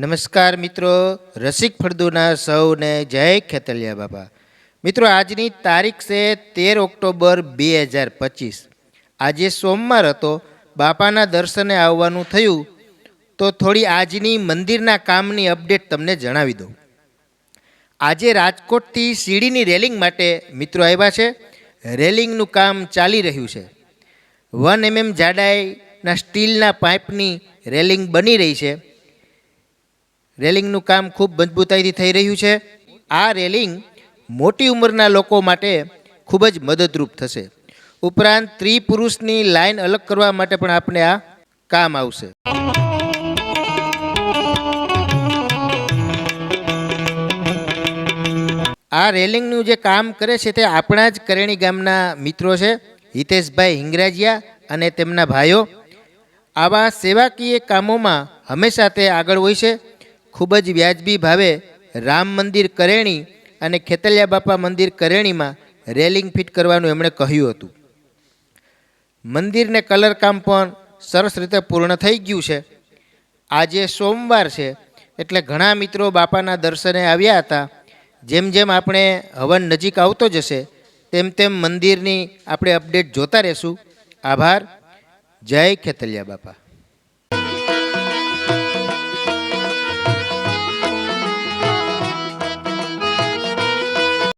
નમસ્કાર મિત્રો, રસિક ફળદુના સૌને જય ખેતલિયા બાબા મિત્રો, આજની તારીખ છે તેર ઓક્ટોબર બે હજાર પચીસ. આજે સોમવાર હતો, બાપાના દર્શને આવવાનું થયું, તો થોડી આજની મંદિરના કામની અપડેટ તમને જણાવી દઉં. આજે રાજકોટથી સીડીની રેલિંગ માટે મિત્રો આવ્યા છે, રેલિંગનું કામ ચાલી રહ્યું છે. વન એમએમ જાડાઈના સ્ટીલના પાઇપની રેલિંગ બની રહી છે રેલિંગનું કામ ખૂબ મજબૂતાઈથી થઈ રહ્યું છે. આ રેલિંગ મોટી ઉંમરના લોકો માટે ખૂબ જ મદદરૂપ થશે. ઉપરાંત ત્રિપુરુષની પુરુષની લાઈન અલગ કરવા માટે પણ આપણે આ કામ આવશે. આ રેલિંગનું જે કામ કરે છે તે આપણા જ કરેણી ગામના મિત્રો છે, હિતેશભાઈ હિંગરાજિયા અને તેમના ભાઈઓ. આવા સેવાકીય કામોમાં હંમેશા તે આગળ હોય છે. ખૂબ જ વ્યાજબી ભાવે રામ મંદિર કરેણી અને ખેતલિયા બાપા મંદિર કરેણીમાં રેલિંગ ફિટ કરવાનું એમણે કહ્યું હતું. મંદિરને કલરકામ પણ સરસ રીતે પૂર્ણ થઈ ગયું છે. આજે સોમવાર છે, એટલે ઘણા મિત્રો બાપાના દર્શને આવ્યા હતા. જેમ જેમ આપણે હવન નજીક આવતો જશે, તેમ તેમ મંદિરની આપણે અપડેટ જોતા રહેશું. આભાર. જય ખેતલિયા બાપા.